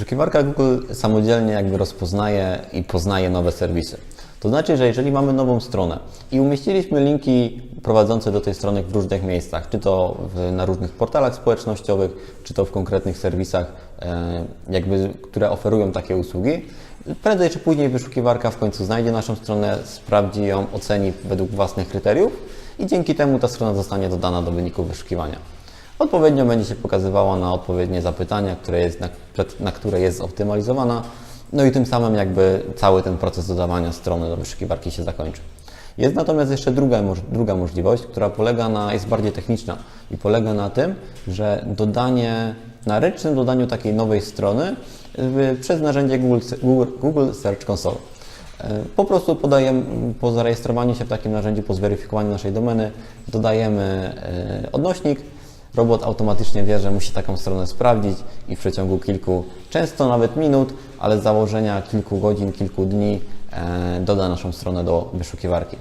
Wyszukiwarka Google samodzielnie jakby rozpoznaje i poznaje nowe serwisy. To znaczy, że jeżeli mamy nową stronę i umieściliśmy linki prowadzące do tej strony w różnych miejscach, czy to w, na różnych portalach społecznościowych, czy to w konkretnych serwisach, e, jakby, które oferują takie usługi, prędzej czy później wyszukiwarka w końcu znajdzie naszą stronę, sprawdzi ją, oceni według własnych kryteriów i dzięki temu ta strona zostanie dodana do wyników wyszukiwania. Odpowiednio będzie się pokazywała na odpowiednie zapytania, które jest, na, na które jest zoptymalizowana, no i tym samym jakby cały ten proces dodawania strony do wyszukiwarki się zakończy. Jest natomiast jeszcze druga, druga możliwość, która polega na, jest bardziej techniczna i polega na tym, że dodanie, na ręcznym dodaniu takiej nowej strony y, przez narzędzie Google, Google, Search Console. E, Po prostu podajemy, po zarejestrowaniu się w takim narzędziu, po zweryfikowaniu naszej domeny, dodajemy e, odnośnik. Robot automatycznie wie, że musi taką stronę sprawdzić i w przeciągu kilku, często nawet minut, ale z założenia kilku godzin, kilku dni e, doda naszą stronę do wyszukiwarki.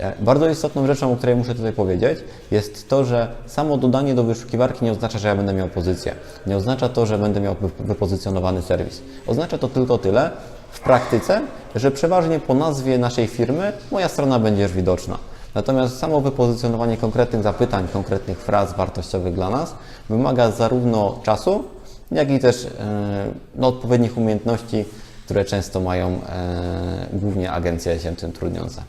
E, Bardzo istotną rzeczą, o której muszę tutaj powiedzieć, jest to, że samo dodanie do wyszukiwarki nie oznacza, że ja będę miał pozycję. Nie oznacza to, że będę miał wy- wypozycjonowany serwis. Oznacza to tylko tyle w praktyce, że przeważnie po nazwie naszej firmy moja strona będzie już widoczna. Natomiast samo wypozycjonowanie konkretnych zapytań, konkretnych fraz wartościowych dla nas wymaga zarówno czasu, jak i też e, no, odpowiednich umiejętności, które często mają e, głównie agencje się tym trudniące.